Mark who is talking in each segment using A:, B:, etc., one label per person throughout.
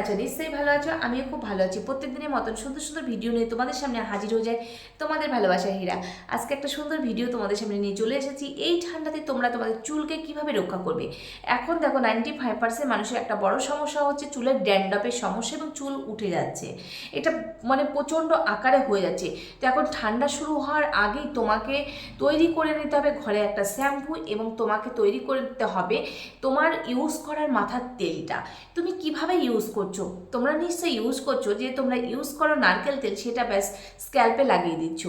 A: আছো? নিশ্চয়ই ভালো আছো। আমিও খুব ভালো আছি। প্রত্যেক দিনের মতন সুন্দর সুন্দর ভিডিও নিয়ে তোমাদের সামনে হাজির হয়ে যায় তোমাদের ভালোবাসা হীরা। আজকে একটা সুন্দর ভিডিও তোমাদের সামনে নিয়ে চলে এসেছি। এই ঠান্ডাতে তোমরা তোমাদের চুলকে কীভাবে রক্ষা করবে? এখন দেখো নাইনটি ফাইভ পার্সেন্ট মানুষের একটা বড় সমস্যা হচ্ছে চুলের ড্যান্ডপের সমস্যা এবং চুল উঠে যাচ্ছে। এটা মানে প্রচণ্ড আকারে হয়ে যাচ্ছে। তো এখন ঠান্ডা শুরু হওয়ার আগেই তোমাকে তৈরি করে নিতে হবে ঘরে একটা শ্যাম্পু এবং তোমাকে তৈরি করে নিতে হবে তোমার ইউজ করার মাথার তেলটা। তুমি কীভাবে ইউজ করছ? তোমরা নিশ্চয়ই ইউজ করছ যে তোমরা ইউজ করো নারকেল তেল, সেটা ব্যাস স্ক্যাল্পে লাগিয়ে দিচ্ছ।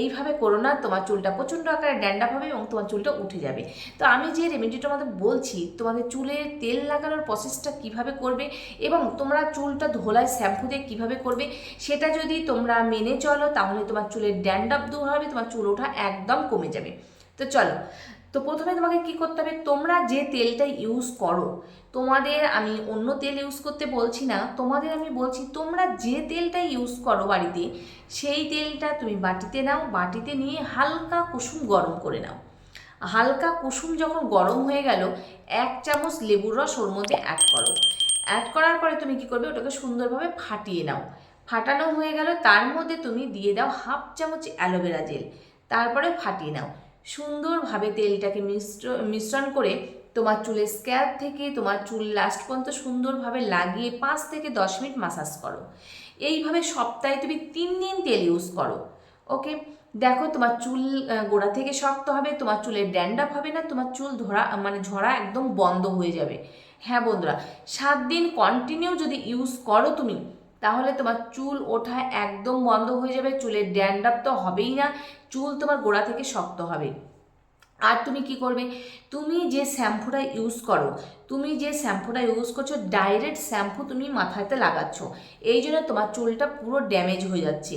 A: এইভাবে করো না, তোমার চুলটা প্রচণ্ড আকারে ড্যান্ডাপ হবে এবং তোমার চুলটা উঠে যাবে। তো আমি যে রেমেডিটা তোমাদের বলছি, তোমাদের চুলের তেল লাগানোর প্রসেসটা কীভাবে করবে এবং তোমরা চুলটা ধোলায় শ্যাম্পু দিয়ে কীভাবে করবে, সেটা যদি তোমরা মেনে চলো, তাহলে তোমার চুলের ড্যান্ডাপ দূর হবে, তোমার চুল ওঠা একদম কমে যাবে। তো চলো তো প্রথমে তোমাকে কি করতে হবে? তোমরা যে তেলটা ইউজ করো, তোমাদের আমি অন্য তেল ইউজ করতে বলছি না, তোমাদের আমি বলছি তোমরা যে তেলটা ইউজ করো বাড়িতে, সেই তেলটা তুমি বাটিতে নাও, বাটিতে নিয়ে হালকা কুসুম গরম করে নাও। হালকা কুসুম যখন গরম হয়ে গেল, এক চামচ লেবুর রস ওর মধ্যে অ্যাড করো। অ্যাড করার পরে তুমি কি করবে? ওটাকে সুন্দরভাবে ফাটিয়ে নাও। ফাটানো হয়ে গেল, তার মধ্যে তুমি দিয়ে দাও হাফ চামচ অ্যালোভেরা জেল, তারপরে ফাটিয়ে নাও। সুন্দরভাবে তেলটাকে মিশ্র, মিশ্রণ করে তোমার চুলের স্ক্যাল্প থেকে তোমার চুল লাস্ট পর্যন্ত সুন্দরভাবে লাগিয়ে পাঁচ থেকে দশ মিনিট মাসাজ করো। এইভাবে সপ্তাহে তুমি তিন দিন তেল ইউজ করো ওকে দেখো তোমার চুল গোড়া থেকে শক্ত হবে, তোমার চুলের ড্যান্ডাপ হবে না, তোমার চুল ধরা মানে ঝরা একদম বন্ধ হয়ে যাবে। হ্যাঁ বন্ধুরা, সাত দিন কন্টিনিউ যদি ইউজ করো তুমি তাহলে তোমার চুল ওঠা একদম বন্ধ হয়ে যাবে, চুলের ড্যান্ডাপ তো হবেই না, চুল তোমার গোড়া থেকে শক্ত হবে। আর তুমি কি করবে? তুমি যে শ্যাম্পুটা ইউজ করো, তুমি যে শ্যাম্পুটা ইউজ করছ ডাইরেক্ট শ্যাম্পু তুমি মাথাতে লাগাচ্ছ। এই জন্য তোমার চুলটা পুরো ড্যামেজ হয়ে যাচ্ছে।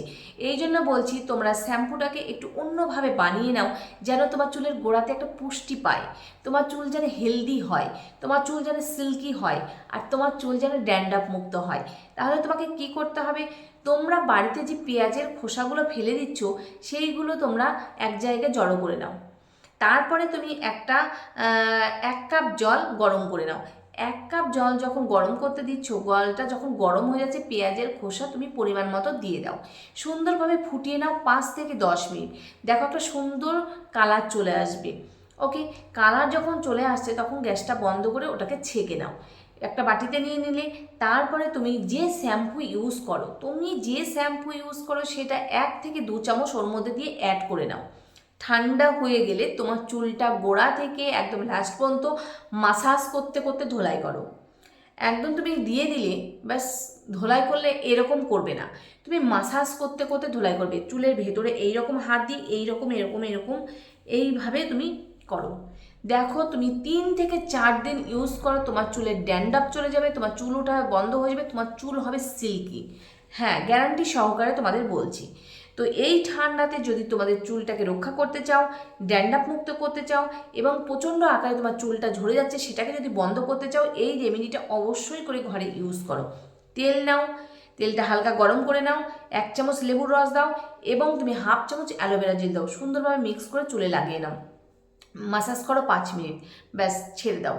A: এই জন্য বলছি, তোমরা শ্যাম্পুটাকে একটু অন্যভাবে বানিয়ে নাও, যেন তোমার চুলের গোড়াতে একটা পুষ্টি পায়। তোমার চুল যেন হেলদি হয়, তোমার চুল যেন সিল্কি হয়, আর তোমার চুল যেন ড্যান্ডাপ মুক্ত হয়। তাহলে তোমাকে কি করতে হবে? তোমরা বাড়িতে যে পেঁয়াজের খোসাগুলো ফেলে দিচ্ছ, সেইগুলো তোমরা এক জায়গায় জড়ো করে নাও। তারপরে তুমি একটা এক কাপ জল গরম করে নাও। এক কাপ জল যখন গরম করতে দিচ্ছ, জলটা যখন গরম হয়ে যাচ্ছে, পেঁয়াজের খোসা তুমি পরিমাণ মতো দিয়ে দাও। সুন্দরভাবে ফুটিয়ে নাও পাঁচ থেকে দশ মিনিট। দেখো একটা সুন্দর কালার চলে আসবে। ওকে? কালার যখন চলে আসছে, তখন গ্যাসটা বন্ধ করে ওটাকে ছেঁকে নাও। একটা বাটিতে নিয়ে নিলে, তারপরে তুমি যে শ্যাম্পু ইউজ করো, তুমি যে শ্যাম্পু ইউজ করো, সেটা এক থেকে দু চামচ ওর মধ্যে দিয়ে অ্যাড করে নাও। ঠান্ডা হয়ে গেলে তোমার চুলটা গোড়া থেকে একদম লাস্ট পর্যন্ত মাসাজ করতে করতে ধোলাই করো। একদম তুমি দিয়ে দিলে, ব্যাস, ধোলাই করলে এরকম করবে না। তুমি মাসাজ করতে করতে ধোলাই করবে। চুলের ভেতরে এইরকম হাত দিয়ে এইরকম, এরকম এরকম, এইভাবে তুমি করো। দেখো, তুমি তিন থেকে চার দিন ইউজ করো, তোমার চুলের ড্যান্ডাপ চলে যাবে, তোমার চুল ওঠা বন্ধ হয়ে যাবে, তোমার চুল হবে সিল্কি হ্যাঁ গ্যারান্টি সহকারে তোমাদের বলছি। তো এই ঠান্ডাতে যদি তোমাদের চুলটাকে রক্ষা করতে চাও, ড্যান্ডাপ মুক্ত করতে চাও এবং প্রচণ্ড আকারে তোমার চুলটা ঝরে যাচ্ছে সেটাকে যদি বন্ধ করতে চাও, এই রেমেডিটা অবশ্যই করে ঘরে ইউজ করো। তেল নাও, তেলটা হালকা গরম করে নাও, এক চামচ লেবুর রস দাও এবং তুমি হাফ চামচ অ্যালোভেরা জেল দাও। সুন্দরভাবে মিক্স করে চুলে লাগিয়ে নাও। মাসাজ করো পাঁচ মিনিট, ব্যাস, ছেড়ে দাও।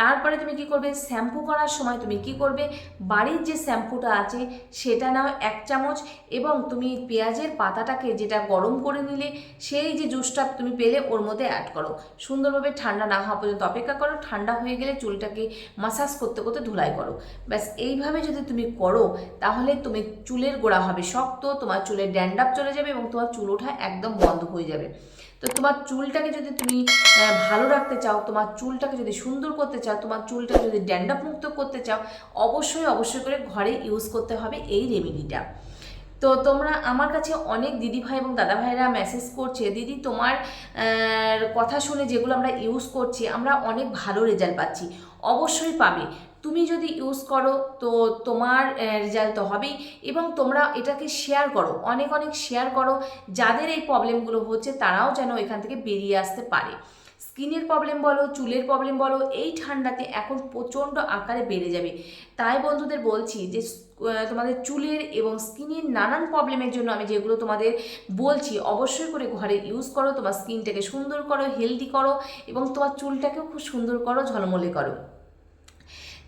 A: তারপরে তুমি কি করবে? শ্যাম্পু করার সময় তুমি কি করবে? বাড়ির যে শ্যাম্পুটা আছে, সেটা নাও এক চামচ এবং তুমি পেঁয়াজের পাতাটাকে যেটা গরম করে নিলে, সেই যে জুসটা তুমি পেলে, ওর মধ্যে অ্যাড করো। সুন্দরভাবে ঠান্ডা না হওয়া পর্যন্ত অপেক্ষা করো। ঠান্ডা হয়ে গেলে চুলটাকে মাসাজ করতে করতে ধুলাই করো। ব্যাস, এইভাবে যদি তুমি করো, তাহলে তুমি চুলের গোড়া হবে শক্ত, তোমার চুলের ড্যান্ডাপ চলে যাবে এবং তোমার চুল ওঠা একদম বন্ধ হয়ে যাবে। তো তোমার চুলটাকে যদি তুমি ভালো রাখতে চাও, তোমার চুলটাকে যদি সুন্দর করতে চাও, তোমার চুলটা যদি ড্যান্ডাপ মুক্ত করতে চাও, অবশ্যই অবশ্যই করে ঘরে ইউজ করতে হবে এই রেমেডিটা তো তোমরা, আমার কাছে অনেক দিদি ভাই এবং দাদা ভাইরা মেসেজ করছে, দিদি, তোমার কথা শুনে যেগুলো আমরা ইউজ করছি, আমরা অনেক ভালো রেজাল্ট পাচ্ছি। অবশ্যই পাবে। তুমি যদি ইউজ করো, তো তোমার রেজাল্ট তো হবেই। এবং তোমরা এটাকে শেয়ার করো, অনেক অনেক শেয়ার করো। যাদের এই প্রবলেমগুলো হচ্ছে, তারাও যেন এখান থেকে বেরিয়ে আসতে পারে। স্কিনের প্রবলেম বলো, চুলের প্রবলেম বলো, এই ঠান্ডাতে এখন প্রচণ্ড আকারে বেড়ে যাবে। তাই বন্ধুদের বলছি যে তোমাদের চুলের এবং স্কিনের নানান প্রবলেমের জন্য আমি যেগুলো তোমাদের বলছি, অবশ্যই করে ঘরে ইউজ করো, তোমার স্কিনটাকে সুন্দর করো হেলদি করো এবং তোমার চুলটাকেও খুব সুন্দর করো, ঝলমলে করো।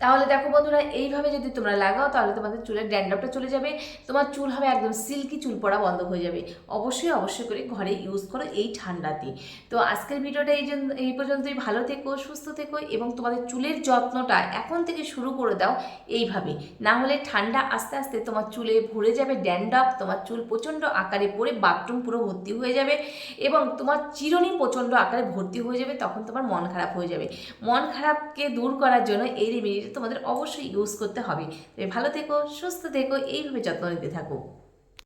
A: তাহলে দেখো বন্ধুরা, এইভাবে যদি তোমরা লাগাও, তাহলে তোমাদের চুলের ড্যান্ড্রফটা চলে যাবে। তোমার চুল হবে একদম সিল্কি চুল পড়া বন্ধ হয়ে যাবে। অবশ্যই অবশ্যই করে ঘরে ইউজ করো এই ঠান্ডাতে। তো আজকের ভিডিওটা এই জন্য, এই পর্যন্তই। ভালো থেকো, সুস্থ থেকো এবং তোমাদের চুলের যত্নটা এখন থেকে শুরু করে দাও এইভাবে। না হলে ঠান্ডা আস্তে আস্তে তোমার চুলে ভরে যাবে ড্যান্ড্রফ, তোমার চুল প্রচণ্ড আকারে পড়ে বাথরুম পুরো ভর্তি হয়ে যাবে এবং তোমার চিরুনি প্রচণ্ড আকারে ভর্তি হয়ে যাবে, তখন তোমার মন খারাপ হয়ে যাবে। মন খারাপকে দূর করার জন্য এই রেমেডিটা তোমাদের অবশ্যই ইউজ করতে হবে। ভালো থেকো সুস্থ থেকো এইভাবে যত্ন নিতে থাকো।